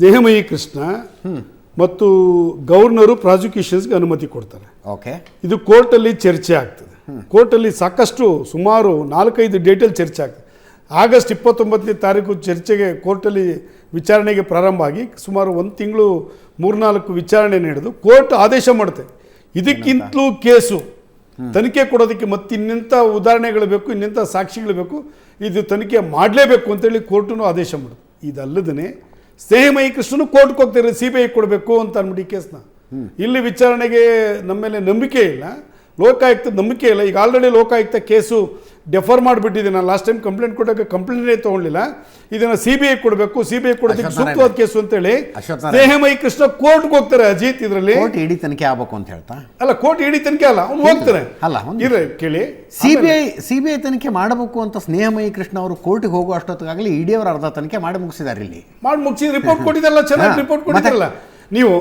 ದೇಹಮಯಿ ಕೃಷ್ಣ ಮತ್ತು ಗವರ್ನರು ಪ್ರಾಸಿಕ್ಯೂಷನ್ಸ್ಗೆ ಅನುಮತಿ ಕೊಡ್ತಾರೆ. ಓಕೆ. ಇದು ಕೋರ್ಟಲ್ಲಿ ಚರ್ಚೆ ಆಗ್ತದೆ. ಕೋರ್ಟಲ್ಲಿ ಸಾಕಷ್ಟು ಸುಮಾರು ನಾಲ್ಕೈದು ಡೇಟಲ್ಲಿ ಚರ್ಚೆ ಆಗ್ತದೆ. ಆಗಸ್ಟ್ ಇಪ್ಪತ್ತೊಂಬತ್ತನೇ ತಾರೀಕು ಚರ್ಚೆಗೆ ಕೋರ್ಟಲ್ಲಿ ವಿಚಾರಣೆಗೆ ಪ್ರಾರಂಭ ಆಗಿ ಸುಮಾರು ಒಂದು ತಿಂಗಳು ಮೂರ್ನಾಲ್ಕು ವಿಚಾರಣೆ ನಡೆದು ಕೋರ್ಟ್ ಆದೇಶ ಮಾಡುತ್ತೆ. ಇದಕ್ಕಿಂತಲೂ ಕೇಸು. ತನಿಖೆ ಕೊಡೋದಕ್ಕೆ ಮತ್ತೆ ಇನ್ನೆಂಥ ಉದಾಹರಣೆಗಳು ಬೇಕು ಇನ್ನೆಂಥ ಸಾಕ್ಷಿಗಳು ಬೇಕು ಇದು ತನಿಖೆ ಮಾಡಲೇಬೇಕು ಅಂತೇಳಿ ಕೋರ್ಟು ಆದೇಶ ಮಾಡುತ್ತೆ. ಇದಲ್ಲದೇ ಸ್ನೇಹಮಯಿ ಕೃಷ್ಣನು ಕೋರ್ಟ್ಗೆ ಹೋಗ್ತಾರೆ ಸಿ ಬಿ ಐ ಕೊಡಬೇಕು ಅಂತ ಅಂದ್ಬಿಟ್ಟು ಈ ಕೇಸ್ನ. ಇಲ್ಲಿ ವಿಚಾರಣೆಗೆ ನಮ್ಮ ಮೇಲೆ ನಂಬಿಕೆ ಇಲ್ಲ, ಲೋಕಾಯುಕ್ತ ನಂಬಿಕೆ ಇಲ್ಲ. ಈಗ ಆಲ್ರೆಡಿ ಲೋಕಾಯುಕ್ತ ಕೇಸು ಡೆಫರ್ ಮಾಡಿಬಿಟ್ಟಿದ್ದೀನಿ. ನಾನು ಲಾಸ್ಟ್ ಟೈಮ್ ಕಂಪ್ಲೇಂಟ್ ಕೊಟ್ಟಾಗ ಕಂಪ್ಲೇಂಟೇ ತೊಗೊಳ್ಳಿಲ್ಲ ಇದನ್ನು ಸಿ ಬಿ ಐ ಕೊಡಬೇಕು. ಸಿ ಬಿ ಐ ಕೊಡೋದಕ್ಕೆ ಸೂಕ್ತವಾದ ಕೇಸು ಅಂತೇಳಿ. ಸ್ನೇಹಮಯಿ ಕೃಷ್ಣ ಕೋರ್ಟ್ಗೆ ಹೋಗ್ತಾರೆ ಅಜಿತ್ ಇದರಲ್ಲಿ. ಕೋರ್ಟ್ ಇಡಿ ತನಿಖೆ ಆಗಬೇಕು ಅಂತ ಹೇಳ್ತಾ? ಅಲ್ಲ ಕೋರ್ಟ್ ಇಡಿ ತನಿಖೆ ಅಲ್ಲ ಅವ್ನು ಹೋಗ್ತಾರೆ ಅಲ್ಲ, ಇದೆ ಇರ ಕೇಳಿ. C B I C B I ತನಿಖೆ ಮಾಡಬೇಕು ಅಂತ ಸ್ನೇಹಮಯಿ ಕೃಷ್ಣ ಅವರು ಕೋರ್ಟ್ಗೆ ಹೋಗೋ ಅಷ್ಟೊತ್ತಿಗಾಗಲಿ ಇಡಿ ಅವರ ಅರ್ಧ ತನಿಖೆ ಮಾಡಿ ಮುಗಿಸಿದ್ದಾರೆ ಇಲ್ಲಿ. ಮಾಡಿ ಮುಗಿಸಿ ರಿಪೋರ್ಟ್ ಕೊಟ್ಟಿದ್ದಲ್ಲ ಚೆನ್ನಾಗಿ ರಿಪೋರ್ಟ್? ಕೊಟ್ಟಿದ್ದಲ್ಲ. ನೀವು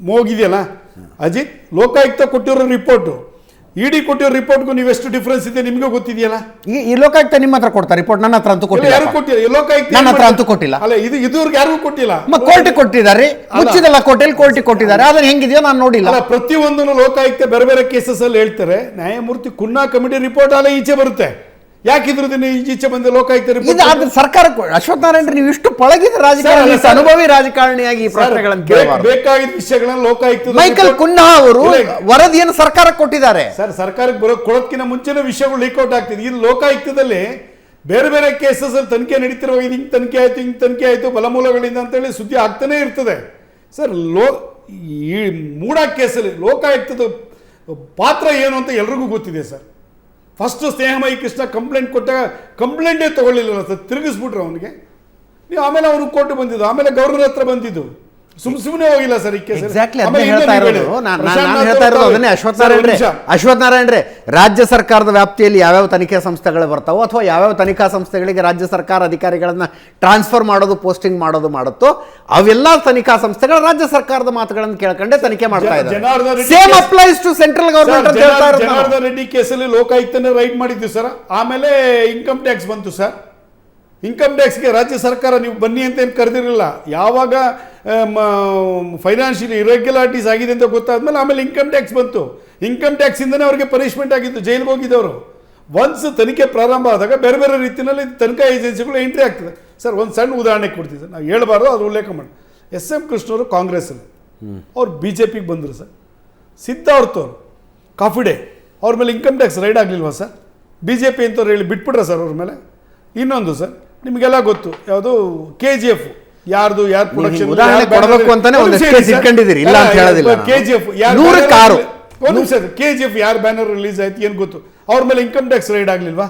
ಮೋಗಿದೆಯಲ್ಲ? ಅಜಿತ್ ಲೋಕಾಯುಕ್ತ ಕೊಟ್ಟಿರೋ ರಿಪೋರ್ಟು ಇಡಿ ಕೊಟ್ಟಿರೋ ರಿಪೋರ್ಟ್ಗೂ ನೀವು ಎಷ್ಟು ಡಿಫ್ರೆನ್ಸ್ ಇದೆ ನಿಮಗೆ ಗೊತ್ತಿದೆಯಲ್ಲ? ಈ ಈ ಲೋಕಾಯುಕ್ತ ನಿಮ್ಮ ಹತ್ರ ಕೊಡ್ತಾರೆ ರಿಪೋರ್ಟ್ ನನ್ನ ಹತ್ರ ಅಂತೂ ಕೊಟ್ಟಿಲ್ಲ ಯಾರು ಕೊಟ್ಟಿಲ್ಲ. ಈ ಲೋಕಾಯುಕ್ತ ನನ್ನ ಹತ್ರ? ಅಂತೂ ಕೊಟ್ಟಿಲ್ಲ. ಅಲ್ಲ ಇದು ಇದುವರೆಗೆ ಯಾರಿಗೂ ಕೊಟ್ಟಿಲ್ಲ? ಕೋರ್ಟಿಗೆ ಕೊಟ್ಟಿದ್ದಾರೆ. ಮುಚ್ಚಿದಲ್ಲ ಕೋರ್ಟಲ್ಲಿ ಕೋರ್ಟಿಗೆ ಕೊಟ್ಟಿದ್ದಾರೆ. ಅದನ್ನ ಹೆಂಗಿದೆಯೋ ನಾನು ನೋಡಿಲ್ಲ. ಅಲ್ಲ ಪ್ರತಿಯೊಂದನ್ನು ಲೋಕಾಯುಕ್ತ ಬೇರೆ ಬೇರೆ ಕೇಸಸ್ ಅಲ್ಲಿ ಹೇಳ್ತಾರೆ. ನ್ಯಾಯಮೂರ್ತಿ ಕುನ್ನಾ ಕಮಿಟಿ ರಿಪೋರ್ಟ್ ಅಲ್ಲೇ ಈಚೆ ಬರುತ್ತೆ. ಯಾಕೆ ದಿನ ಈಚೆ ಬಂದ ಲೋಕಾಯುಕ್ತ ಇದು ರಿಪೋರ್ಟ್ ಆದ್ರೆ ಸರ್ಕಾರ ಅಶ್ವತ್ಥ ನಾರಾಯಣ ನೀವು ಇಷ್ಟು ಪಳಗಿದ ರಾಜಕಾರಣಿ. ಅನುಭವಿ ರಾಜಕಾರಣಿಯಾಗಿ ಈ ಪ್ರಶ್ನೆಗಳನ್ನು ಕೇಳಬಾರದು ಬೇಕಾಗಿದ್ದ ವಿಷಯಗಳನ್ನ ಲೋಕಾಯುಕ್ತ ಮೈಕಲ್ ಕುನ್ನಾ ಅವರು ವರದಿಯನ್ನು ಸರ್ಕಾರಕ್ಕೆ ಕೊಟ್ಟಿದ್ದಾರೆ. ಸರ್ ಸರ್ಕಾರಕ್ಕೆ ಬರೋ ಕೊಡೋದಕ್ಕಿಂತ ಮುಂಚೆನೇ ವಿಷಯಗಳು ಲೀಕ್ಔಟ್ ಆಗ್ತಿದೆ. ಇದು ಲೋಕಾಯುಕ್ತದಲ್ಲಿ ಬೇರೆ ಬೇರೆ ಕೇಸಸ್ ಅಲ್ಲಿ ತನಿಖೆ ನಡೀತಿರುವ ಇದು ಹಿಂಗೆ ತನಿಖೆ ಆಯ್ತು ಹಿಂಗ್ ತನಿಖೆ ಆಯ್ತು ಬಲಮೂಲಗಳಿಂದ ಅಂತೇಳಿ ಸುದ್ದಿ ಆಗ್ತಾನೆ ಇರ್ತದೆ. ಸರ್ ಲೋ ಈ ಮೂಡಾ ಕೇಸಲ್ಲಿ ಲೋಕಾಯುಕ್ತದ ಪಾತ್ರ ಏನು ಅಂತ ಎಲ್ರಿಗೂ ಗೊತ್ತಿದೆ sir. First Snehamayi Krishna complaint ಕೊಟ್ಟಾಗ ಕಂಪ್ಲೇಂಟೇ ತಗೊಳ್ಳಿಲ್ಲ ಸರ್ ತಿರುಗಿಸ್ಬಿಟ್ರು ಅವನಿಗೆ. ನೀವು ಆಮೇಲೆ ಅವನು ಕೋರ್ಟ್ ಬಂದಿದ್ದು, ಆಮೇಲೆ ಗವರ್ನರ್ ಹತ್ರ ಬಂದಿದ್ದು. ಸುಮ್ ಸುಮ್ಮನೆ ಹೋಗಿಲ್ಲ ಸರ್ ಎಕ್ಸಾಕ್ಟ್ಲಿ ಅದನ್ನೇ ಹೇಳ್ತಾ ಇರೋದು. ನಾನು ಹೇಳ್ತಾ ಇರೋದು ಅದನ್ನೇ. ಅಶ್ವಥ್ ನಾರಾಯಣ. ಅಶ್ವಥ್ ನಾರಾಯಣ್ ರಾಜ್ಯ ಸರ್ಕಾರದ ವ್ಯಾಪ್ತಿಯಲ್ಲಿ ಯಾವ್ಯಾವ ತನಿಖಾ ಸಂಸ್ಥೆಗಳು ಬರ್ತಾವೋ ಅಥವಾ ಯಾವ್ಯಾವ ತನಿಖಾ ಸಂಸ್ಥೆಗಳಿಗೆ ರಾಜ್ಯ ಸರ್ಕಾರ ಅಧಿಕಾರಿಗಳನ್ನ ಟ್ರಾನ್ಸ್ಫರ್ ಮಾಡೋದು ಪೋಸ್ಟಿಂಗ್ ಮಾಡೋದು ಮಾಡುತ್ತೋ ಅವೆಲ್ಲ ತನಿಖಾ ಸಂಸ್ಥೆಗಳು ರಾಜ್ಯ ಸರ್ಕಾರದ ಮಾತುಗಳನ್ನು ಕೇಳ್ಕೊಂಡೆ ತನಿಖೆ ಮಾಡ್ತಾ ಇದ್ದಾರೆ. Same applies to central government ಅಂತ ಹೇಳ್ತಾ ಇರೋದು ರೆಡ್ಡಿ ಕೇಸಲ್ಲಿ ಲೋಕಾಯುಕ್ತನೇ ರೈಡ್ ಮಾಡಿದ್ವಿ ಸರ್. ಆಮೇಲೆ ಇನ್ಕಮ್ ಟ್ಯಾಕ್ಸ್ ಬಂತು ಸರ್. ಇನ್ಕಮ್ ಟ್ಯಾಕ್ಸ್ಗೆ ರಾಜ್ಯ ಸರ್ಕಾರ ನೀವು ಬನ್ನಿ ಅಂತ ಏನು ಕರೆದಿರಲಿಲ್ಲ. ಯಾವಾಗ ಫೈನಾನ್ಷಿಯಲ್ ಇರೆಗ್ಯುಲಾರಿಟೀಸ್ ಆಗಿದೆ ಅಂತ ಗೊತ್ತಾದ್ಮೇಲೆ ಆಮೇಲೆ ಇನ್ಕಮ್ ಟ್ಯಾಕ್ಸ್ ಬಂತು. ಇನ್ಕಮ್ ಟ್ಯಾಕ್ಸಿಂದನೇ ಅವರಿಗೆ ಪನಿಷ್ಮೆಂಟ್ ಆಗಿತ್ತು ಜೈಲಿಗೆ ಹೋಗಿದ್ದವರು. ಒನ್ಸ್ ತನಿಖೆ ಪ್ರಾರಂಭ ಆದಾಗ ಬೇರೆ ಬೇರೆ ರೀತಿಯಲ್ಲಿ ತನಿಖಾ ಏಜೆನ್ಸಿಗಳು ಎಂಟ್ರಿ ಆಗ್ತದೆ. ಸರ್ ಒಂದು ಸಣ್ಣ ಉದಾಹರಣೆ ಕೊಡ್ತೀವಿ ಸರ್ ನಾವು ಹೇಳಬಾರ್ದು ಅದು ಉಲ್ಲೇಖ ಮಾಡಿ. ಎಸ್ ಎಂ ಕೃಷ್ಣವರು ಕಾಂಗ್ರೆಸ್ಸಲ್ಲಿ ಅವ್ರು ಬಿ ಜೆ ಪಿಗೆ ಬಂದರು ಸರ್ ಸಿದ್ಧಾರ್ಥವ್ರು ಕಾಫಿ ಡೇ. ಅವ್ರ ಮೇಲೆ ಇನ್ಕಮ್ ಟ್ಯಾಕ್ಸ್ ರೈಡ್ ಆಗಲಿಲ್ವಾ ಸರ್ ಬಿ ಜೆ ಪಿ ಅಂತವ್ರು ಹೇಳಿ ಬಿಟ್ಬಿಟ್ರೆ ಸರ್ ಅವ್ರ ಮೇಲೆ? ಇನ್ನೊಂದು ಸರ್ ನಿಮಗೆಲ್ಲ ಗೊತ್ತು. ಯಾವುದು ಕೆ ಜಿ ಎಫ್ ಯಾರ್ದು ಯಾರು ಪ್ರೊಡಕ್ಷನ್ ಉದಾಹರಣೆ ಕೊಡಬೇಕು ಅಂತಾನೆ ಒಂದು ಇಟ್ಕೊಂಡಿದ್ದೀರಿ, ಇಲ್ಲ ಅಂತ ಹೇಳೋದಿಲ್ಲ. ಕೆ ಜಿ ಎಫ್ ನೂರಕ್ಕೆ ಆರು. ಒಂದು ನಿಮಿಷ ಕೆ ಜಿ ಎಫ್ ಯಾರು ಬ್ಯಾನರ್ ರಿಲೀಸ್ ಆಯ್ತು ಏನು ಗೊತ್ತು? ಅವ್ರ ಮೇಲೆ ಇನ್ಕಮ್ ಟ್ಯಾಕ್ಸ್ ರೈಡ್ ಆಗಲಿಲ್ವಾ?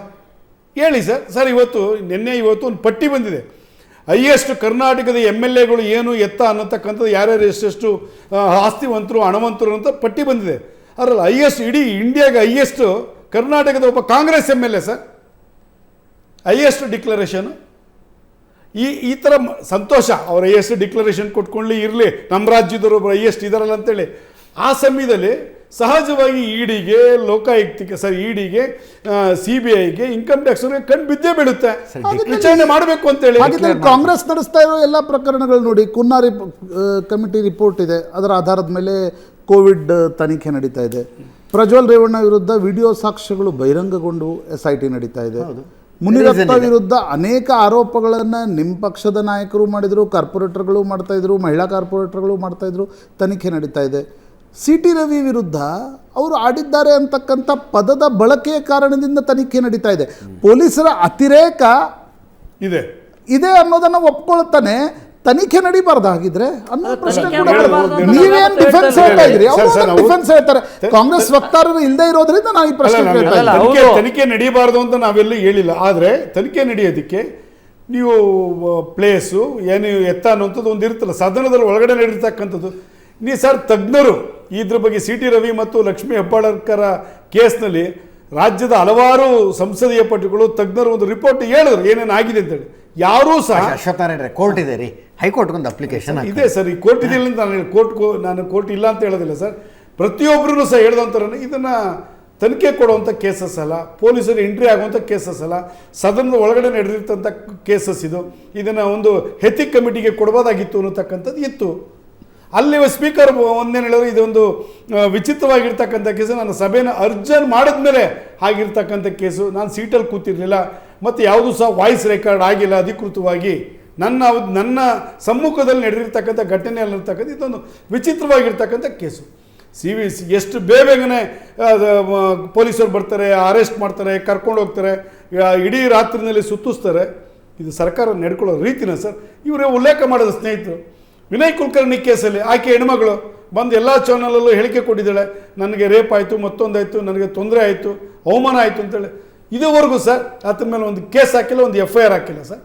ಹೇಳಿ ಸರ್. ಸರ್ ಇವತ್ತು ನಿನ್ನೆ ಇವತ್ತು ಒಂದು ಪಟ್ಟಿ ಬಂದಿದೆ. ಹೈಯೆಸ್ಟ್ ಕರ್ನಾಟಕದ ಎಂ ಎಲ್ ಎಗಳು ಏನು ಎತ್ತ ಅನ್ನತಕ್ಕಂಥದ್ದು ಯಾರ್ಯಾರು ಎಷ್ಟೆಷ್ಟು ಆಸ್ತಿವಂತರು ಹಣವಂತರು ಅಂತ ಪಟ್ಟಿ ಬಂದಿದೆ. ಅದರಲ್ಲಿ ಹೈಯೆಸ್ಟ್ ಇಡೀ ಇಂಡಿಯಾಗೆ ಹೈಯೆಸ್ಟ್ ಕರ್ನಾಟಕದ ಒಬ್ಬ Congress M L A sir. Highest declaration ಈ ಈ ಥರ ಸಂತೋಷ ಅವ್ರ ಹೈಯೆಸ್ಟ್ ಡಿಕ್ಲರೇಷನ್ ಕೊಟ್ಕೊಳ್ಳಿ ಇರಲಿ ನಮ್ಮ ರಾಜ್ಯದವರು ಹೈಯೆಸ್ಟ್ ಇದಾರಲ್ಲ ಅಂತೇಳಿ. ಆ ಸಮಯದಲ್ಲಿ ಸಹಜವಾಗಿ ಇಡಿಗೆ ಲೋಕಾಯುಕ್ತಿಗೆ ಸರ್ ಇಡಿಗೆ ಸಿ ಬಿ ಐಗೆ ಇನ್ಕಮ್ ಟ್ಯಾಕ್ಸ್ ಕಣ್ಣು ಬಿದ್ದೇ ಬಿಡುತ್ತೆ ವಿಚಾರಣೆ ಮಾಡಬೇಕು ಅಂತೇಳಿ. ಹಾಗಿದ್ರೆ ಕಾಂಗ್ರೆಸ್ ನಡೆಸ್ತಾ ಇರೋ ಎಲ್ಲ ಪ್ರಕರಣಗಳು ನೋಡಿ ಕುನ್ನಾರಿ ಕಮಿಟಿ ರಿಪೋರ್ಟ್ ಇದೆ. ಅದರ ಆಧಾರದ ಮೇಲೆ ಕೋವಿಡ್ ತನಿಖೆ ನಡೀತಾ ಇದೆ. ಪ್ರಜ್ವಲ್ ರೇವಣ್ಣ ವಿರುದ್ಧ ವಿಡಿಯೋ ಸಾಕ್ಷ್ಯಗಳು ಬಹಿರಂಗಗೊಂಡು ಎಸ್ ಐ ಟಿ ನಡೀತಾ ಇದೆ. ಮುನಿರತ್ನ ವಿರುದ್ಧ ಅನೇಕ ಆರೋಪಗಳನ್ನು ನಿಮ್ಮ ಪಕ್ಷದ ನಾಯಕರು ಮಾಡಿದ್ರು ಕಾರ್ಪೊರೇಟರ್ಗಳು ಮಾಡ್ತಾ ಇದ್ರು ಮಹಿಳಾ ಕಾರ್ಪೊರೇಟರ್ಗಳು ಮಾಡ್ತಾ ಇದ್ರು ತನಿಖೆ ನಡೀತಾ ಇದೆ. ಸಿ ಟಿ ರವಿ ವಿರುದ್ಧ ಅವರು ಆಡಿದ್ದಾರೆ ಅಂತಕ್ಕಂಥ ಪದದ ಬಳಕೆಯ ಕಾರಣದಿಂದ ತನಿಖೆ ನಡೀತಾ ಇದೆ. ಪೊಲೀಸರ ಅತಿರೇಕ ಇದೆ. ಇದೆ ಅನ್ನೋದನ್ನ ಒಪ್ಕೊಳ್ತಾನೆ. ತನಿಖೆ ನಡೀಬಾರ್ದು ಹಾಗಿದ್ರೆ ಅನ್ನೋ ಪ್ರಶ್ನೆ ಕೂಡ ನೀವೇನು ನೀವೇನ್ ಡಿಫೆನ್ಸ್ ಹೇಳ್ತಾ ಇದ್ರಿ ಸರ್, ಸರ್, ಅವರು ಡಿಫೆನ್ಸ್ ಹೇಳ್ತಾರೆ. ಕಾಂಗ್ರೆಸ್ ವಕ್ತಾರರು ಇಲ್ಲದೆ ಇರೋದ್ರಿಂದ ನಾನು ಈ ಪ್ರಶ್ನೆ ಅಲ್ಲ, ಕೇಳ್ತಾ ಇದ್ದೀನಿ. ತನಿಖೆ ಹೌದು. ತನಿಖೆ ನಡೀಬಾರ್ದು ಅಂತ ನಾವೆಲ್ಲ ಹೇಳಿಲ್ಲ. ಆದರೆ ತನಿಖೆ ನಡೆಯೋದಕ್ಕೆ ನೀವು ಪ್ಲೇಸು ಏನು ಎತ್ತ ಅನ್ನೋಂಥದ್ದು ಒಂದು ಇರ್ತಲ್ಲ ಸದನದಲ್ಲಿ ಒಳಗಡೆ ನಡೆರ್ತಕ್ಕಂಥದ್ದು ನೀ ಸರ್ ತಜ್ಞರು ಇದ್ರ ಬಗ್ಗೆ ಸಿ ಟಿ ರವಿ ಮತ್ತು ಲಕ್ಷ್ಮೀ ಹೆಬ್ಬಾಳಕರ ಕೇಸ್ನಲ್ಲಿ ರಾಜ್ಯದ ಹಲವಾರು ಸಂಸದೀಯ ಪಟುಗಳು ತಜ್ಞರು ಒಂದು ರಿಪೋರ್ಟ್ ಹೇಳಿದ್ರು. ಏನೇನು ಆಗಿದೆ ಅಂತೇಳಿ ಯಾರೂ ಸಹ ಅಶ್ವಥ್ ನಾರಾಯಣ್ ಕೋರ್ಟ್ ಇದೆ ರೀ. ಹೈಕೋರ್ಟ್ ಒಂದು ಅಪ್ಲಿಕೇಶನ್ ಇದೆ ಸರ್ ಈ ಕೋರ್ಟ್ ಇದೆ ಅಂತ ನಾನು ಕೋರ್ಟ್ ನಾನು ಕೋರ್ಟ್ ಇಲ್ಲ ಅಂತ ಹೇಳೋದಿಲ್ಲ ಸರ್. ಪ್ರತಿಯೊಬ್ಬರೂ ಸಹ ಹೇಳ್ದಂತಾರೆ ಇದನ್ನ ತನಿಖೆ ಕೊಡುವಂಥ ಕೇಸಸ್ ಅಲ್ಲ ಪೊಲೀಸರು ಎಂಟ್ರಿ ಆಗುವಂಥ ಕೇಸಸ್ ಅಲ್ಲ ಸದನದ ಒಳಗಡೆ ನಡೆದಿರ್ತಂಥ ಕೇಸಸ್ ಇದು. ಇದನ್ನು ಒಂದು ಹೆತಿಕ್ ಕಮಿಟಿಗೆ ಕೊಡ್ಬೋದಾಗಿತ್ತು ಅನ್ನತಕ್ಕಂಥದ್ದು ಇತ್ತು. ಅಲ್ಲಿ ಸ್ಪೀಕರ್ ಒಂದೇನು ಹೇಳಿದ್ರು ಇದೊಂದು ವಿಚಿತ್ರವಾಗಿರ್ತಕ್ಕಂಥ ಕೇಸು ನಾನು ಸಭೆನ ಅರ್ಜನ್ ಮಾಡಿದ್ಮೇಲೆ ಆಗಿರ್ತಕ್ಕಂಥ ಕೇಸು ನಾನು ಸೀಟಲ್ಲಿ ಕೂತಿರಲಿಲ್ಲ. ಮತ್ತು ಯಾವುದೂ ಸಹ ವಾಯ್ಸ್ ರೆಕಾರ್ಡ್ ಆಗಿಲ್ಲ, ಅಧಿಕೃತವಾಗಿ. ನನ್ನ ನನ್ನ ಸಮ್ಮುಖದಲ್ಲಿ ನಡೆದಿರ್ತಕ್ಕಂಥ ಘಟನೆಯಲ್ಲಿರ್ತಕ್ಕಂಥ ಇದೊಂದು ವಿಚಿತ್ರವಾಗಿರ್ತಕ್ಕಂಥ ಕೇಸು. ಸಿ ವಿ ಸಿ ಎಷ್ಟು ಬೇಗನೆ ಪೊಲೀಸರು ಬರ್ತಾರೆ, ಅರೆಸ್ಟ್ ಮಾಡ್ತಾರೆ, ಕರ್ಕೊಂಡು ಹೋಗ್ತಾರೆ ಇಡೀ ರಾತ್ರಿನಲ್ಲಿ ಸುತ್ತಿಸ್ತಾರೆ. ಇದು ಸರ್ಕಾರ ನಡ್ಕೊಳ್ಳೋ ರೀತಿನ ಸರ್. ಇವರೇ ಉಲ್ಲೇಖ ಮಾಡಿದ ಸ್ನೇಹಿತರು. ವಿನಯ್ ಕುಲಕರ್ಣಿ ಕೇಸಲ್ಲಿ ಆಕೆ ಹೆಣ್ಮಗಳು ಬಂದು ಎಲ್ಲ ಚಾನಲಲ್ಲೂ ಹೇಳಿಕೆ ಕೊಟ್ಟಿದ್ದಾಳೆ. ನನಗೆ ರೇಪ್ ಆಯಿತು, ಮತ್ತೊಂದಾಯಿತು, ನನಗೆ ತೊಂದರೆ ಆಯಿತು, ಅವಮಾನ ಆಯಿತು ಅಂತೇಳಿ. ಇದುವರೆಗೂ ಸರ್ ಅದ್ರ ಮೇಲೆ ಒಂದು ಕೇಸ್ ಹಾಕಿಲ್ಲ ಒಂದು ಎಫ್ ಐ ಆರ್ ಹಾಕಿಲ್ಲ ಸರ್.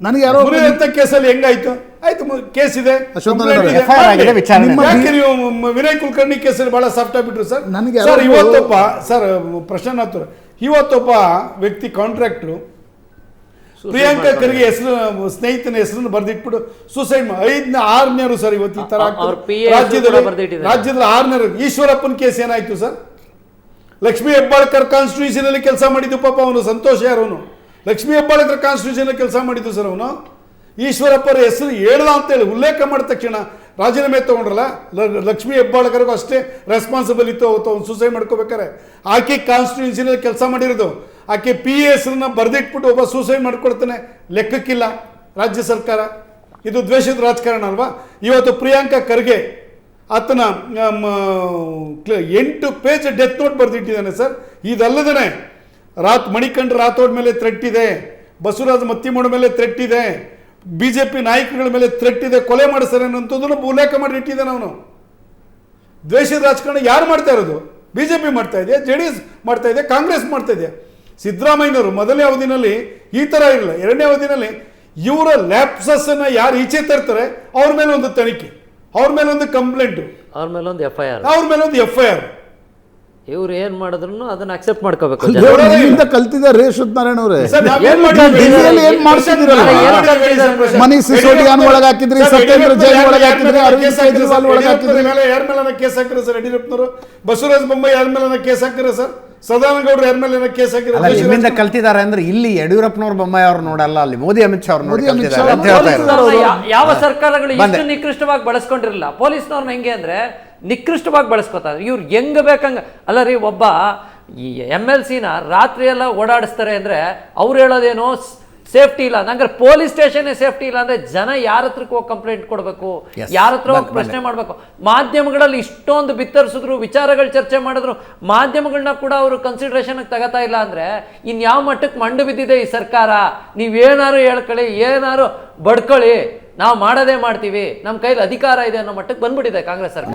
ನನಗೆ ಯಾರೋ ಅಂತ ಕೇಸಲ್ಲಿ ಹೆಂಗಾಯ್ತು? ಆಯ್ತು ಕೇಸ್ ಇದೆ. ವಿನಯ್ ಕುಲಕರ್ಣಿ ಕೇಸಲ್ಲಿ ಬಹಳ ಸಾಫ್ಟ್ ಆಗ್ಬಿಟ್ರು ಸರ್? ನನಗೆ ಸರ್ ಇವತ್ತೊಬ್ಬ ಸರ್ ಪ್ರಶ್ನಾಥ್ ಇವತ್ತೊಬ್ಬ ವ್ಯಕ್ತಿ ಕಾಂಟ್ರಾಕ್ಟ್ರು ಪ್ರಿಯಾಂಕಾ ಖರ್ಗೆ ಹೆಸರು ಸ್ನೇಹಿತನ ಹೆಸರನ್ನು ಬರೆದಿಟ್ಬಿಟ್ಟು ಸೂಸೈಡ್ ಐದ್ನ ಆರ್ನೇರು ಸರ್ ಇವತ್ತು ಈ ತರ ರಾಜ್ಯದಲ್ಲಿ ಬರ್ದಿಟ್ಟಿದ್ದಾರೆ. ರಾಜ್ಯದಲ್ಲಿ ಆರ್ನೇರು ಈಶ್ವರಪ್ಪನ ಕೇಸ್ ಏನಾಯ್ತು ಸರ್? ಲಕ್ಷ್ಮೀ ಹೆಬ್ಬಾಳ್ಕರ್ ಕಾನ್ಸ್ಟಿಟ್ಯೂಷನಲ್ಲಿ ಕೆಲಸ ಮಾಡಿದ್ದು ಪಾಪ ಅವನು. ಸಂತೋಷ ಯಾರವನು ಲಕ್ಷ್ಮೀ ಹೆಬ್ಬಾಳ್ಕರ್ ಕಾನ್ಸ್ಟಿಟ್ಯೂಷನಲ್ಲಿ ಕೆಲಸ ಮಾಡಿದ್ದು ಸರ್ ಅವನು. ಈಶ್ವರಪ್ಪರ ಹೆಸರು ಹೇಳ್ದ ಅಂತೇಳಿ ಉಲ್ಲೇಖ ಮಾಡಿದ ತಕ್ಷಣ ರಾಜೀನಾಮೆ ತಗೊಂಡ್ರಲ್ಲ ಲಕ್ಷ್ಮೀ ಹೆಬ್ಬಾಳ್ಕರ್ಗೂ ಅಷ್ಟೇ ರೆಸ್ಪಾನ್ಸಿಬಲ್ ಇತ್ತು ಅವತ್ತು ಅವ್ನು ಸೂಸೈಡ್ ಮಾಡ್ಕೋಬೇಕಾರೆ. ಆಕೆ ಕಾನ್ಸ್ಟಿಟ್ಯೂನ್ಸಿನಲ್ಲಿ ಕೆಲಸ ಮಾಡಿರೋದು. ಆಕೆ ಪಿ ಎ ಹೆಸರನ್ನ ಬರೆದಿಟ್ಬಿಟ್ಟು ಒಬ್ಬ ಸೂಸೈಡ್ ಮಾಡ್ಕೊಡ್ತಾನೆ. ಲೆಕ್ಕಕ್ಕಿಲ್ಲ ರಾಜ್ಯ ಸರ್ಕಾರ. ಇದು ದ್ವೇಷದ ರಾಜಕಾರಣ ಅಲ್ವಾ? ಇವತ್ತು ಪ್ರಿಯಾಂಕಾ ಖರ್ಗೆ ಆತನ ಎಂಟು ಪೇಜ್ ಡೆತ್ ನೋಟ್ ಬರೆದಿಟ್ಟಿದ್ದಾನೆ ಸರ್ ಇದಲ್ಲದೇ ರಾತ್ ಮಣಿಕಂಡ್ ರಾಥೋಡ್ ಮೇಲೆ ಇದೆ, ಬಸವರಾಜ ಮತ್ತಿಮೋಡ ಮೇಲೆ ಇದೆ ಬಿ ಜೆ ಪಿ ನಾಯಕರುಗಳ ಮೇಲೆ ಇದೆ, ಕೊಲೆ ಮಾಡಿಸ್ತಾರೆ ಅನ್ನೋಂಥದ್ದನ್ನು ಉಲ್ಲೇಖ ಮಾಡಿ ಇಟ್ಟಿದ್ದಾನೆ ಅವನು. ದ್ವೇಷದ ರಾಜಕಾರಣ ಯಾರು ಮಾಡ್ತಾ ಇರೋದು? ಬಿ ಜೆ ಪಿ ಮಾಡ್ತಾ ಇದೆ ಜೆ ಡಿ ಎಸ್ ಮಾಡ್ತಾ ಇದೆ ಕಾಂಗ್ರೆಸ್ ಮಾಡ್ತಾ ಇದೆ ಸಿದ್ದರಾಮಯ್ಯನವರು ಮೊದಲನೇ ಅವಧಿನಲ್ಲಿ ಈ ಥರ ಇರಲಿಲ್ಲ. ಎರಡನೇ ಅವಧಿನಲ್ಲಿ ಇವರ ಲ್ಯಾಪ್ಸಸ್ಸನ್ನು ಯಾರು ಈಚೆ ತರ್ತಾರೆ, ಅವ್ರ ಮೇಲೆ ಒಂದು ತನಿಖೆ. ಅವ್ರ ಮೇಲೆ ಒಂದು ಕಂಪ್ಲೇಂಟ್ ಅವ್ರ ಮೇಲೆ ಒಂದು ಎಫ್ ಐ ಆರ್ ಅವ್ರ ಮೇಲೆ ಒಂದು ಎಫ್ ಐ ಆರ್ ಇವ್ರು ಏನ್ ಮಾಡಿದ್ರು ಅದನ್ನ ಅಕ್ಸೆಪ್ಟ್ ಮಾಡ್ಕೋಬೇಕು ಜನ. ದೇವ್ರು ನಿಮ್ಮಿಂದ ಕಲ್ತಿದ್ದಾರೆ ಸತ್ಯನಾರಾಯಣ ಅವರೇ ಏನ್? ಡೆಲ್ಲಿಯಲ್ಲಿ ಏನ್ ಮಾಡಿದ್ವಿ? ಮನೀಶ್ ಸಿಸೋಡಿಯಾನ್ ಒಳಗ್ ಹಾಕಿದ್ರಿ, ಸತ್ಯೇಂದ್ರ ಜೈನ್ ಒಳಗ್ ಹಾಕಿದ್ರಿ, ಅರವಿಂದ್ ಕೇಜ್ರಿವಾಲ್ ಸರ್? ಹಾಕಿದ್ರಿ. ಮೇಲೆ ಯಾರ ಮೇಲೆ ಕೇಸ್ ಹಾಕಿರೋ ಸರ್ ಯಡಿಯೂರಪ್ಪನವರು ಬಸವರಾಜ ಬೊಮ್ಮಾಯಿ ಯಾರ ಮೇಲೆ ಕೇಸ್ ಹಾಕಿರೋ ಸರ್ ಸದಾನಗೌಡರು ಯಾರ ಮೇಲೆ ಕೇಸ್ ಅಲ್ಲ ನಿಮ್ಮಿಂದ ಕಲ್ತಿದ್ದಾರೆ ಅಂದ್ರೆ ಇಲ್ಲಿ ಯಡಿಯೂರಪ್ಪನವ್ರ ಬೊಮ್ಮಾಯಿ ಅವ್ರು ನೋಡಲ್ಲ ಅಲ್ಲಿ ಮೋದಿ ಅಮಿತ್ ಶಾ ಅವ್ರು ನೋಡಿ ಮೋದಿ ಕಲ್ತಿದ್ದಾರೆ ಅಂತ ಹೇಳ್ತಾ ಇರೋದು. ಯಾವ ಸರ್ಕಾರಗಳು. ಇಷ್ಟು ನಿಕೃಷ್ಟವಾಗಿ ಬಳಸ್ಕೊಂಡಿರಲಿಲ್ಲ. ಪೊಲೀಸ್ನವ್ರನ್ನ ಹೆಂಗೆ ಅಂದ್ರೆ ನಿಕೃಷ್ಟವಾಗಿ ಬಳಸ್ಕೊತಾರೆ ಇವ್ರು ಹೆಂಗ್ ಬೇಕಂಗ ಅಲ್ಲ ರೀ ಒಬ್ಬ ಈ ಎಂ ಎಲ್ ಸಿನ ರಾತ್ರಿ ಎಲ್ಲ ಓಡಾಡಿಸ್ತಾರೆ ಅಂದ್ರೆ ಅವ್ರು ಹೇಳೋದೇನೋ ಸೇಫ್ಟಿ ಇಲ್ಲ ಹಂಗಾರೆ ಪೊಲೀಸ್ ಸ್ಟೇಷನ್ ಸೇಫ್ಟಿ ಇಲ್ಲ ಅಂದ್ರೆ ಜನ ಯಾರ ಹತ್ರಕ್ಕೆ ಹೋಗಿ ಕಂಪ್ಲೇಂಟ್ ಕೊಡಬೇಕು. ಯಾರ ಹತ್ರ ಹೋಗಿ ಪ್ರಶ್ನೆ ಮಾಡಬೇಕು? ಮಾಧ್ಯಮಗಳಲ್ಲಿ ಇಷ್ಟೊಂದು ಬಿತ್ತರಿಸಿದ್ರು ವಿಚಾರಗಳು ಚರ್ಚೆ ಮಾಡಿದ್ರು ಮಾಧ್ಯಮಗಳನ್ನ ಕೂಡ ಅವರು ಕನ್ಸಿಡರೇಷನ್ ತಗೋತಾ ಇಲ್ಲ ಅಂದ್ರೆ ಇನ್ ಯಾವ ಮಟ್ಟಕ್ಕೆ ಮಂಡು ಬಿದ್ದಿದೆ ಈ ಸರ್ಕಾರ? ನೀವೇನಾರು ಹೇಳ್ಕೊಳ್ಳಿ ಏನಾರು ಬಡ್ಕೊಳ್ಳಿ. ನಾವು ಮಾಡೋದೇ ಮಾಡ್ತೀವಿ. ನಮ್ಮ ಕೈಲಿ ಅಧಿಕಾರ ಇದೆ ಅನ್ನೋ ಮಟ್ಟಕ್ಕೆ ಬಂದ್ಬಿಟ್ಟಿದೆ ಕಾಂಗ್ರೆಸ್ ಸರ್ಕಾರ.